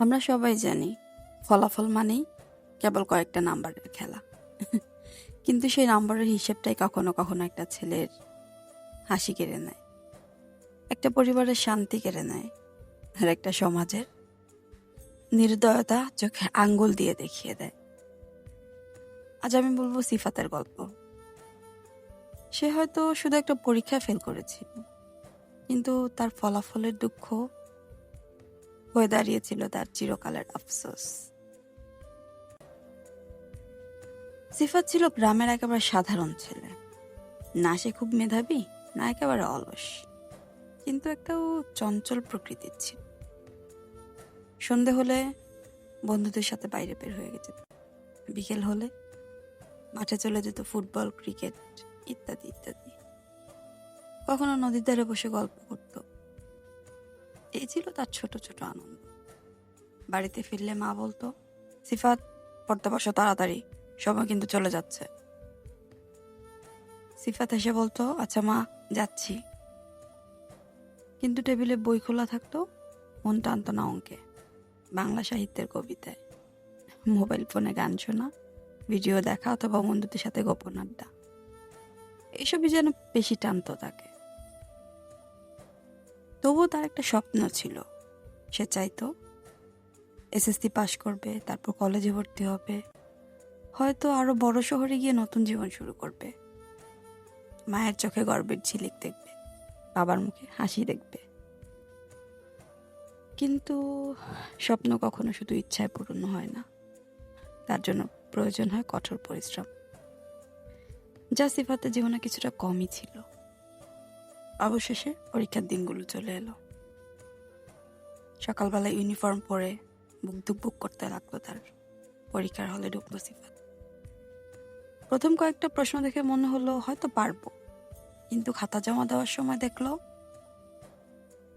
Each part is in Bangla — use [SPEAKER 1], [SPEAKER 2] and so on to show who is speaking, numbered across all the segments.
[SPEAKER 1] আমরা সবাই জানি ফলাফল মানেই কেবল কয়েকটা নাম্বারের খেলা। কিন্তু সেই নাম্বারের হিসেবটাই কখনো কখনো একটা ছেলের হাসি কেড়ে নেয়, একটা পরিবারের শান্তি কেড়ে নেয়, আর একটা সমাজের নির্দয়তা চোখে আঙ্গুল দিয়ে দেখিয়ে দেয়। আজ আমি বলব সিফাতের গল্প। সে হয়তো শুধু একটা পরীক্ষা ফেল করেছিল, কিন্তু তার ফলাফলের দুঃখ হয়ে দাঁড়িয়েছিল তার চিরকালের আফসোস। সিফাত ছিল গ্রামের একেবারে সাধারণ ছেলে। না সে খুব মেধাবী, না একেবারে অলস। কিন্তু একটাও চঞ্চল প্রকৃতির ছিল। সন্ধে হলে বন্ধুদের সাথে বাইরে বের হয়ে গেছে। বিকেল হলে মাঠে চলে যেত ফুটবল, ক্রিকেট ইত্যাদি ইত্যাদি। কখনো নদীর ধারে বসে গল্প করত। এই ছিল তার ছোট ছোট আনন্দ। বাড়িতে ফিরলে মা বলতো, সিফাত, পড়তে বসো তাড়াতাড়ি, সময় কিন্তু চলে যাচ্ছে। সিফাত এসে বলতো আচ্ছা মা, যাচ্ছি। কিন্তু টেবিলে বই খোলা থাকতো, মন টানতো না অঙ্কে। বাংলা সাহিত্যের কবিতায়। মোবাইল ফোনে গান শোনা, ভিডিও দেখা, অথবা বন্ধুদের সাথে গোপন আড্ডা। এসবই যেন বেশি টানতো তাকে। তবুও তার একটা স্বপ্ন ছিল। সে চাইতো এসএসসি পাশ করবে, তারপর কলেজে ভর্তি হবে। হয়তো আরও বড় শহরে গিয়ে নতুন জীবন শুরু করবে। মায়ের চোখে গর্বের ঝিলিক দেখবে, বাবার মুখে হাসি দেখবে। কিন্তু স্বপ্ন কখনো শুধু ইচ্ছায় পূর্ণ হয় না। তার জন্য প্রয়োজন হয় কঠোর পরিশ্রম। যা সিফাতের জীবনে কিছুটা কমই ছিল। অবশেষে পরীক্ষার দিনগুলো চলে এলো। সকালবেলা ইউনিফর্ম পরে বুক দুক বুক করতে লাগল তার। পরীক্ষার হলে ঢুকলো সিফাত। প্রথম কয়েকটা প্রশ্ন দেখে মনে হলো হয়তো পারব। কিন্তু খাতা জমা দেওয়ার সময় দেখল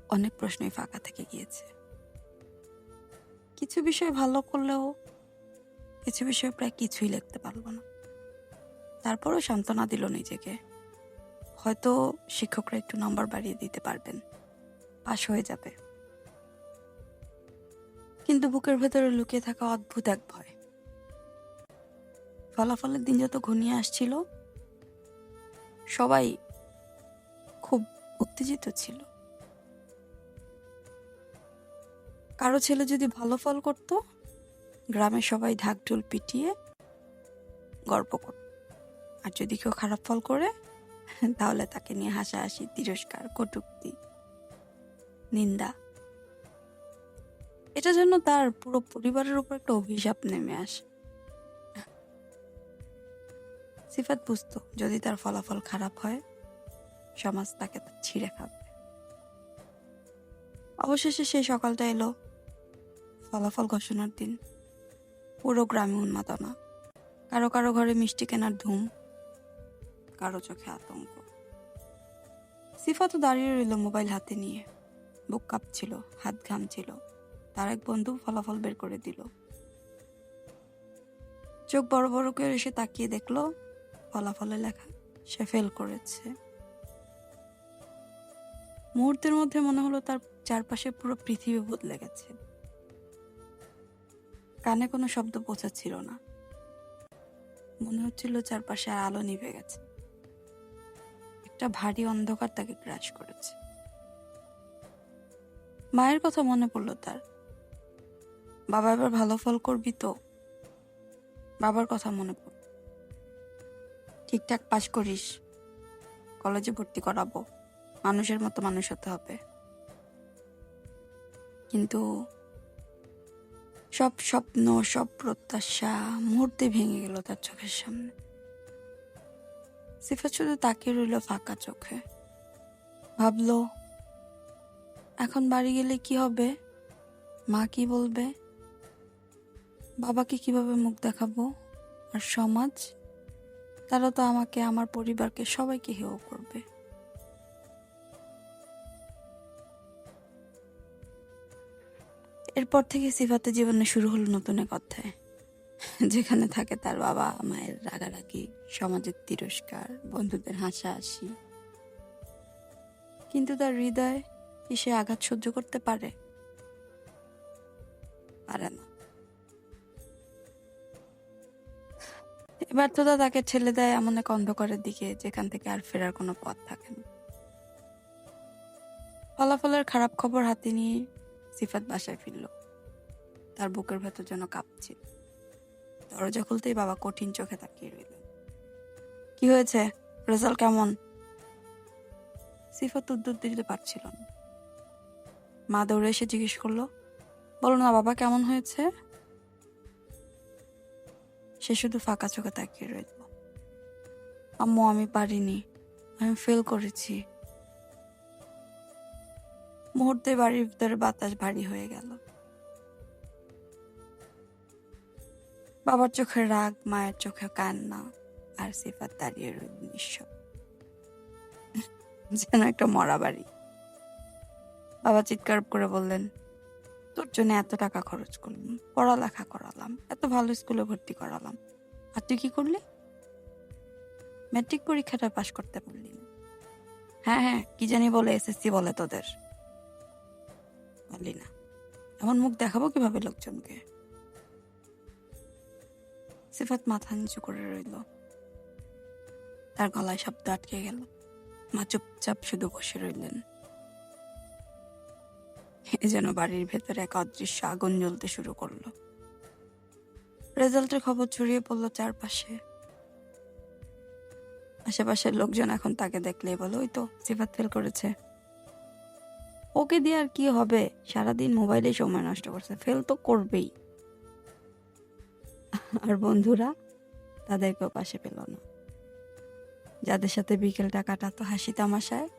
[SPEAKER 1] অনেক প্রশ্নই ফাঁকা থেকে গিয়েছে। কিছু বিষয় ভালো করলেও কিছু বিষয় প্রায় কিছুই লিখতে পারল না। তারপরও সান্ত্বনা দিল নিজেকে। হয়তো শিক্ষকরা একটু নাম্বার বাড়িয়ে দিতে পারবেন। পাশ হয়ে যাবে। কিন্তু বুকের ভেতরে লুকিয়ে থাকা অদ্ভুত এক ভয়। ফলাফলের দিন যত ঘনিয়ে আসছিল, সবাই খুব উত্তেজিত ছিল। কারও ছেলে যদি ভালো ফল করত গ্রামের সবাই ঢাকঢোল পিটিয়ে গর্ব করত। আর যদি কেউ খারাপ ফল করে তাহলে তাকে নিয়ে হাসাহাসি, তিরস্কার, কটুক্তি, নিন্দা। এটা যেন তার পুরো পরিবারের উপর একটা অভিশাপ নেমে আসে। সিফাত বুঝতো, যদি তার ফলাফল খারাপ হয়, সমাজ তাকে ছিঁড়ে খাবে। অবশেষে সেই সকালটা এলো। ফলাফল ঘোষণার দিন। পুরো গ্রামে উন্মাদনা। কারও কারও ঘরে মিষ্টি কেনার ধুম। কারও চোখে আতঙ্ক। সিফাতও দাঁড়িয়ে রইল মোবাইল হাতে নিয়ে। বুক কাঁপছিল, হাত ঘামছিল। তার এক বন্ধু ফলাফল বের করে দিল। চোখ বড় বড় করে এসে তাকিয়ে দেখল ফলাফলে লেখা, সে ফেল করেছে। মুহূর্তের মধ্যে মনে হলো তার চারপাশে পুরো পৃথিবী বদলে গেছে। কানে কোনো শব্দ পৌঁছাচ্ছিল না। মনে হচ্ছিল চারপাশে আলো নিভে গেছে। একটা ভারী অন্ধকার তাকে গ্রাস করেছে। মায়ের কথা মনে পড়ল তার। বাবা এবার ভালো ফল করবি তো? বাবার কথা মনে পড়ল। ঠিকঠাক পাশ করিস। কলেজে ভর্তি করাবো। মানুষের মতো মানুষ হতে হবে। কিন্তু সব স্বপ্ন, সব প্রত্যাশা মুহূর্তে ভেঙে গেল তার চোখের সামনে। সিফাত শুধু তাকিয়ে রইল ফাঁকা চোখে। ভাবলো, এখন বাড়ি গেলে কি হবে? মা কি বলবে? বাবাকে কীভাবে মুখ দেখাবো? আর সমাজ? তারা তো আমাকে, আমার পরিবারকে, সবাইকে হেয় করবে। এরপর থেকে সিফাতের জীবনে শুরু হলো নতুন এক অধ্যায়। যেখানে থাকে তার বাবা মায়ের রাগারাগি, সমাজের তিরস্কার, বন্ধুদের হাসাহাসি। কিন্তু তার হৃদয় কি সে আঘাত সহ্য করতে পারে? পারে না। ব্যর্থতা তাকে ঠেলে দেয় এমন এক অন্ধকারের দিকে, যেখান থেকে আর ফেরার কোনো পথ থাকে না। ফলাফলের খারাপ খবর হাতে নিয়ে সিফাত বাসায় ফিরল। তার বুকের ভেতর যেন কাঁপছে দরজা খুলতেই বাবা কঠিন চোখে তাকিয়ে রইল। কি হয়েছে? রেজাল্ট কেমন? সিফাত উত্তর দিতে পারছিল না। মা দৌড়ে এসে জিজ্ঞেস করল, বলো না বাবা, কেমন হয়েছে? সে শুধু ফাঁকা চোখে তাকিয়ে রইল। আম্মু, আমি পারিনি, আমি ফেল করেছি। মুহূর্তে বাড়ির ভিতরে বাতাস ভারী হয়ে গেল। বাবার চোখে রাগ, মায়ের চোখে কান্না আর সিফাত দাঁড়িয়ে রইল নিঃশব যেন একটা মরা বাড়ি। বাবা চিৎকার করে বললেন, তোর জন্য এত টাকা খরচ করলাম, পড়ালেখা করালাম, এত ভালো স্কুলে ভর্তি করালাম। আর তুই কি করলি? ম্যাট্রিক পরীক্ষাটা পাশ করতে পারলি না। হ্যাঁ হ্যাঁ কি জানি বলে এসএসসি বলে তোদের। পারলি না। এমন মুখ দেখাবো কীভাবে লোকজনকে? সিফাত মাথা নিচু করে রইল। তার গলায় শব্দ আটকে গেল। মা চুপচাপ শুধু বসে রইলেন। এ যেন বাড়ির ভেতরে এক অদৃশ্য আগুন জ্বলতে শুরু করল। রেজাল্টের খবর ছড়িয়ে পড়ল চারপাশে। আশেপাশের লোকজন এখন তাকে দেখলে বলে, ওই তো, সিফাত ফেল করেছে। ওকে দিয়ে আর কি হবে? সারাদিন মোবাইলে সময় নষ্ট করছে। ফেল তো করবেই। আর বন্ধুরা তাদেরকেও পাশে পেল না। যাদের সাথে বিকেলটা কাটাতো হাসি তামাশায়,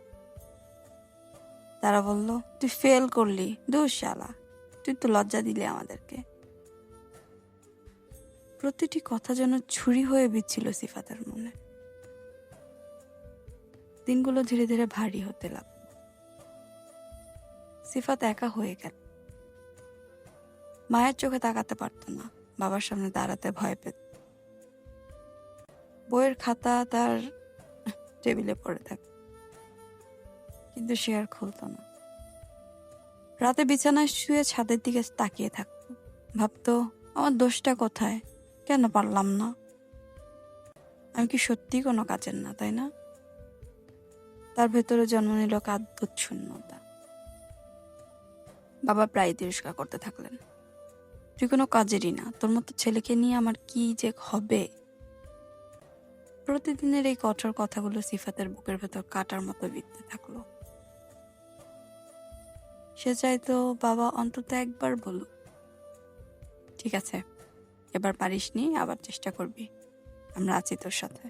[SPEAKER 1] তারা বলল, তুই ফেল করলি দোষ শালা। তুই তো লজ্জা দিলি আমাদেরকে। প্রতিটি কথা যেন ছুরি হয়ে বিচ্ছিল সিফাতের মনে। দিনগুলো ধীরে ধীরে ভারী হতে লাগল। সিফাত একা হয়ে গেল। মায়ের চোখে তাকাতে পারতো না। বাবার সামনে দাঁড়াতে ভয় পেত। বইয়ের খাতা তার টেবিলে পড়ে থাকে। কিন্তু সে আর খুলতো না। রাতে বিছানায় শুয়ে ছাদের দিকে তাকিয়ে থাকতো। ভাবতো, আমার দোষটা কোথায়? কেন পারলাম না? আমি কি সত্যি কোনো কাজের না, তাই না? তার ভেতরে জন্ম নিল শূন্যতা। বাবা প্রায় তিরস্কার করতে থাকলেন। তুই কোনো কাজেরই না। তোর মতো ছেলেকে নিয়ে আমার কি যে হবে? প্রতিদিনের এই কঠোর কথাগুলো সিফাতের বুকের ভেতর কাটার মতো বিঁধতে থাকল। সে চাইতো বাবা অন্তত একবার বলুক, ঠিক আছে, এবার পারিসনি আবার চেষ্টা করবি। আমরা আছি তোর সাথে।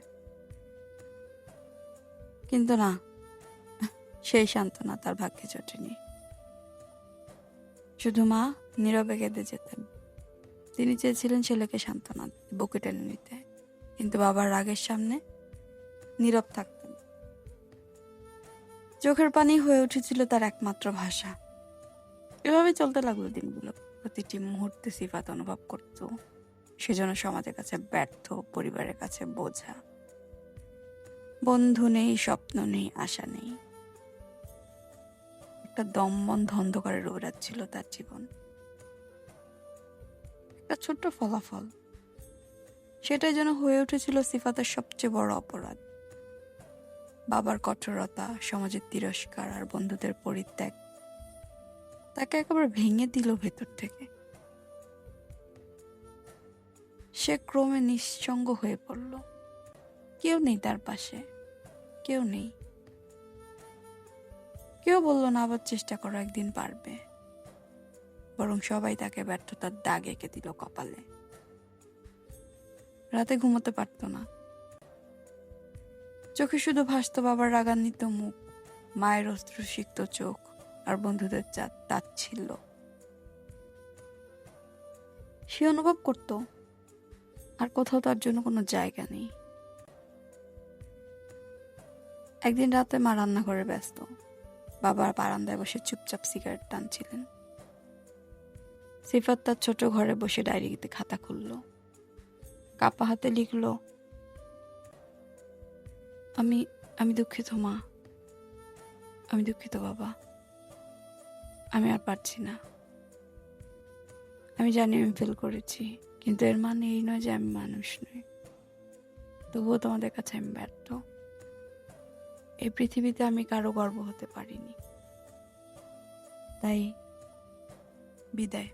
[SPEAKER 1] কিন্তু না, সেই সান্ত্বনা তার ভাগ্যে জোটেনি। শুধু মা নীরবে কেঁদে যেতেন। তিনি চেয়েছিলেন ছেলেকে সান্ত্বনা বুকে টেনে নিতে। কিন্তু বাবার রাগের সামনে নীরব থাকতেন। চোখের পানি হয়ে উঠেছিল তার একমাত্র ভাষা। এভাবে চলতে লাগল দিনগুলো। প্রতিটি মুহূর্তে সিফাত অনুভব করত। সেজন্য সমাজের কাছে ব্যর্থ, পরিবারের কাছে বোঝা। বন্ধু নেই, স্বপ্ন নেই, আশা নেই। একটা দমবন্ধ অন্ধকারের ওরাত ছিল তার জীবন। একটা ছোট্ট ফলাফল। সেটাই যেন হয়ে উঠেছিল সিফাতের সবচেয়ে বড় অপরাধ। বাবার কঠোরতা, সমাজের তিরস্কার আর বন্ধুদের পরিত্যাগ, তাকে একেবারে ভেঙে দিল ভেতর থেকে। সে ক্রমে নিঃসঙ্গ হয়ে পড়ল। কেউ নেই তার পাশে, কেউ নেই। কেউ বলল না, আবার চেষ্টা করো, একদিন পারবে। বরং সবাই তাকে ব্যর্থতার দাগ এঁকে দিল কপালে। রাতে ঘুমোতে পারত না। চোখে শুধু ভাসত বাবার রাগান্বিত মুখ, মায়ের অস্ত্র অস্ত্রসিক্ত চোখ আর বন্ধুদের তাচ্ছিল্য সে অনুভব করত, আর কোথাও তার জন্য কোনো জায়গা নেই। একদিন রাতে মা রান্নাঘরে ব্যস্ত। বাবার বারান্দায় বসে চুপচাপ সিগারেট টানছিলেন। সিফাত তার ছোট ঘরে বসে ডায়েরিতে খাতা খুলল। কাপা হাতে লিখল, আমি আমি দুঃখিত, মা। আমি দুঃখিত, বাবা। আমি আর পারছি না। আমি জানি আমি ফেল করেছি, কিন্তু এর মানে এই নয় যে আমি মানুষ নই। তবুও তোমাদের কাছে আমি ব্যর্থ। এই পৃথিবীতে আমি কারও গর্ব হতে পারিনি। তাই বিদায়।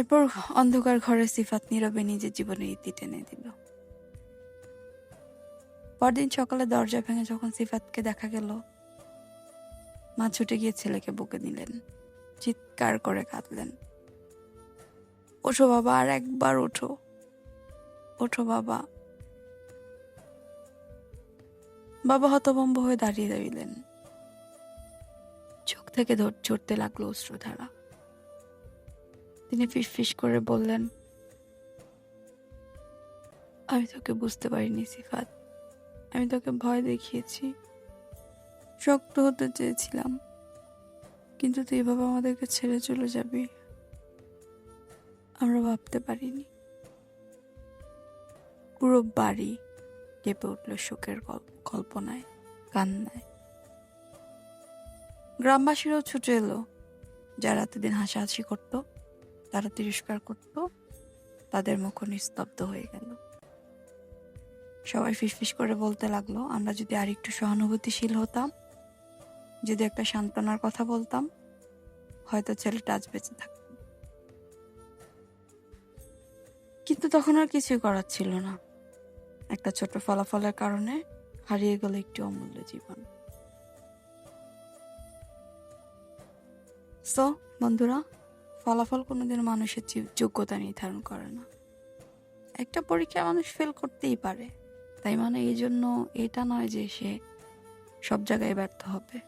[SPEAKER 1] এরপর অন্ধকার ঘরে সিফাত নীরবে নিজের জীবনে ইতি টেনে দিল। পরদিন সকালে দরজা ভেঙে যখন সিফাতকে দেখা গেল, মা ছুটে গিয়ে ছেলেকে বুকে নিলেন, চিৎকার করে কাঁদলেন। ওঠো বাবা, আর একবার ওঠো। ওঠো বাবা। বাবা হতভম্ব হয়ে দাঁড়িয়ে রইলেন। চোখ থেকে ঝরতে লাগল অশ্রুধারা। তিনি ফিসফিস করে বললেন, আমি তোকে বুঝতে পারিনি, সিফাত। আমি তোকে ভয় দেখিয়েছি। শক্ত হতে চেয়েছিলাম। কিন্তু তুই এভাবে আমাদেরকে ছেড়ে চলে যাবি। আমরা ভাবতে পারিনি। পুরো বাড়ি কেঁপে উঠল শোকের কল্পনায়, কান্নায়। গ্রামবাসীরাও ছুটে এলো। যারা এতদিন হাসাহাসি করত তারা তিরস্কার করত, তাদের মুখ নিস্তব্ধ হয়ে গেল। সবাই ফিসফিস করে বলতে লাগল, আমরা যদি আরেকটু সহানুভূতিশীল হতাম, যদি একটা সান্ত্বনার কথা বলতাম, হয়তো ছেলেটা আজ বেঁচে থাকত। কিন্তু তখন আর কিছুই করার ছিল না। একটা ছোট ফলাফলের কারণে হারিয়ে গেল একটি অমূল্য জীবন। সো বন্ধুরা ফলাফল কোনোদিন মানুষের যোগ্যতা নির্ধারণ করে না। একটা পরীক্ষায় মানুষ ফেল করতেই পারে। তাই মানে এই জন্য এটা নয় যে সে সব জায়গায় ব্যর্থ হবে।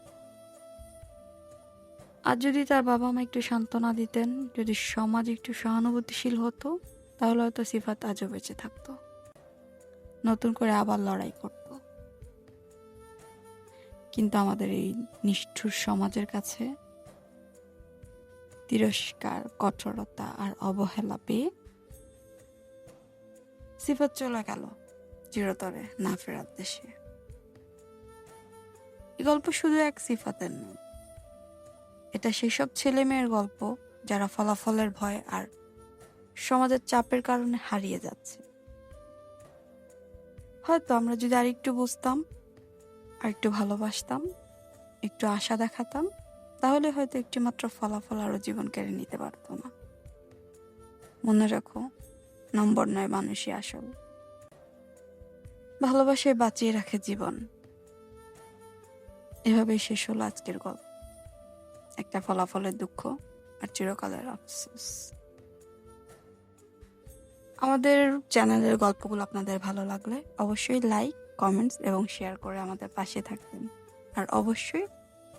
[SPEAKER 1] আর যদি তার বাবা মা একটু সান্ত্বনা দিতেন, যদি সমাজ একটু সহানুভূতিশীল হতো, তাহলে হয়তো সিফাত আজও বেঁচে থাকতো। নতুন করে আবার লড়াই করত। কিন্তু আমাদের এই নিষ্ঠুর সমাজের কাছে তিরস্কার, কঠোরতা আর অবহেলা পেয়ে সিফাত চলে গেল চিরতরে না ফেরার দেশে। এই গল্প শুধু এক সিফাতের নয়, এটা সেসব ছেলে মেয়ের গল্প যারা ফলাফলের ভয় আর সমাজের চাপের কারণে হারিয়ে যাচ্ছে। হয়তো আমরা যদি আরেকটু বুঝতাম আর একটু ভালোবাসতাম, একটু আশা দেখাতাম তাহলে হয়তো একটি মাত্র ফলাফল আরও জীবন কেড়ে নিতে পারতো না। মনে রাখো, নম্বর নয় মানুষই আসল। ভালোবাসায় বাঁচিয়ে রাখে জীবন। এভাবেই শেষ হলো আজকের গল্প। একটা ফলাফলের দুঃখ আর চিরকালের আফসোস। আমাদের চ্যানেলের গল্পগুলো আপনাদের ভালো লাগলে অবশ্যই লাইক, কমেন্টস এবং শেয়ার করে আমাদের পাশে থাকবেন। আর অবশ্যই